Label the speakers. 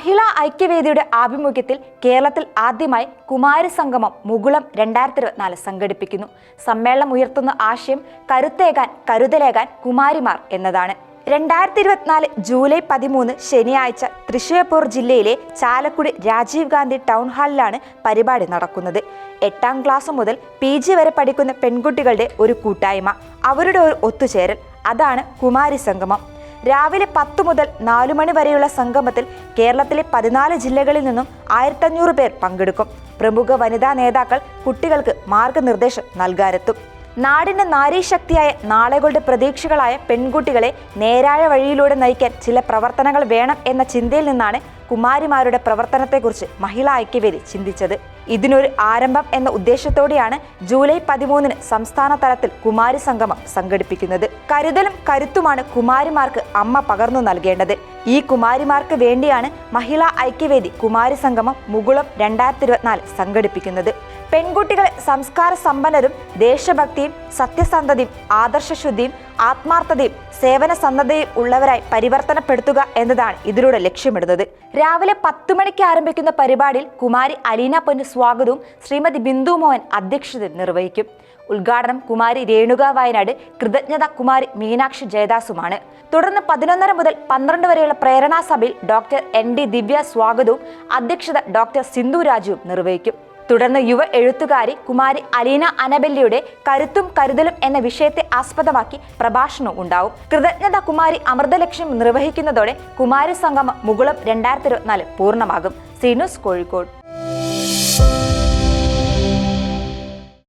Speaker 1: മഹിളാ ഐക്യവേദിയുടെ ആഭിമുഖ്യത്തിൽ കേരളത്തിൽ ആദ്യമായി കുമാരി സംഗമം മുകുളം രണ്ടായിരത്തി ഇരുപത്തിനാല് സംഘടിപ്പിക്കുന്നു. സമ്മേളനം ഉയർത്തുന്ന ആശയം കരുത്തേകാൻ കരുതലേകാൻ കുമാരിമാർ എന്നതാണ്. രണ്ടായിരത്തി ഇരുപത്തിനാല് ജൂലൈ പതിമൂന്ന് ശനിയാഴ്ച തൃശ്ശൂർപൂർ ജില്ലയിലെ ചാലക്കുടി രാജീവ് ഗാന്ധി ടൗൺ ഹാളിലാണ് പരിപാടി നടക്കുന്നത്. എട്ടാം ക്ലാസ് മുതൽ പി ജി വരെ പഠിക്കുന്ന പെൺകുട്ടികളുടെ ഒരു കൂട്ടായ്മ അവരുടെ ഒരു ഒത്തുചേരൽ. അതാണ് കുമാരി സംഗമം രാവിലെ പത്ത് മുതൽ നാലു മണി വരെയുള്ള സംഗമത്തിൽ കേരളത്തിലെ പതിനാല് ജില്ലകളിൽ നിന്നും ആയിരത്തഞ്ഞൂറ് പേർ പങ്കെടുക്കും. പ്രമുഖ വനിതാ നേതാക്കൾ കുട്ടികൾക്ക് മാർഗനിർദ്ദേശം നൽകാനെത്തും. നാടിന്റെ നാരീശക്തിയായ നാളുകളുടെ പ്രതീക്ഷകളായ പെൺകുട്ടികളെ നേരായ വഴിയിലൂടെ നയിക്കാൻ ചില പ്രവർത്തനങ്ങൾ വേണം എന്ന ചിന്തയിൽ നിന്നാണ് കുമാരിമാരുടെ പ്രവർത്തനത്തെക്കുറിച്ച് മഹിളാ ഐക്യവേദി ചിന്തിച്ചത്. ഇതിനൊരു ആരംഭം എന്ന ഉദ്ദേശത്തോടെയാണ് ജൂലൈ പതിമൂന്നിന് സംസ്ഥാന തലത്തിൽ കുമാരി സംഗമം സംഘടിപ്പിക്കുന്നത്. കരുതലും കരുത്തുമാണ് കുമാരിമാർക്ക് അമ്മ പകർന്നു നൽകേണ്ടത്. ഈ കുമാരിമാർക്ക് വേണ്ടിയാണ് മഹിളാ ഐക്യവേദി കുമാരി സംഗമം മുകുളം രണ്ടായിരത്തി ഇരുപത്തിനാല് സംഘടിപ്പിക്കുന്നത്. പെൺകുട്ടികളെ സംസ്കാര സമ്പന്നരും ദേശഭക്തിയും സത്യസന്ധതയും ആദർശശുദ്ധിയും ആത്മാർത്ഥതയും സേവന സന്നദ്ധയും ഉള്ളവരായി പരിവർത്തനപ്പെടുത്തുക എന്നതാണ് ഇതിലൂടെ ലക്ഷ്യമിടുന്നത്. രാവിലെ പത്തു മണിക്ക് ആരംഭിക്കുന്ന പരിപാടിയിൽ കുമാരി അലീന പൊന്നു സ്വാഗതവും ശ്രീമതി ബിന്ദു മോഹൻ അധ്യക്ഷത നിർവഹിക്കും. ഉദ്ഘാടനം കുമാരി രേണുക വയനാട് കൃതജ്ഞത കുമാരി മീനാക്ഷി ജയദാസുമാണ്. തുടർന്ന് പതിനൊന്നര മുതൽ പന്ത്രണ്ട് വരെയുള്ള പ്രേരണാ സഭയിൽ ഡോക്ടർ എൻ ഡി ദിവ്യ സ്വാഗതവും അധ്യക്ഷത ഡോക്ടർ സിന്ധു രാജുവും നിർവഹിക്കും. തുടർന്ന് യുവ എഴുത്തുകാരി കുമാരി അലീന അനബെല്ലിയുടെ കരുത്തും കരുതലും എന്ന വിഷയത്തെ ആസ്പദമാക്കി പ്രഭാഷണവും ഉണ്ടാവും. കൃതജ്ഞത കുമാരി അമൃതലക്ഷ്യം നിർവഹിക്കുന്നതോടെ കുമാരി സംഗമം മുകുളം രണ്ടായിരത്തി ഇരുപത്തിനാല് പൂർണമാകും. സീനൂസ് കോഴിക്കോട്.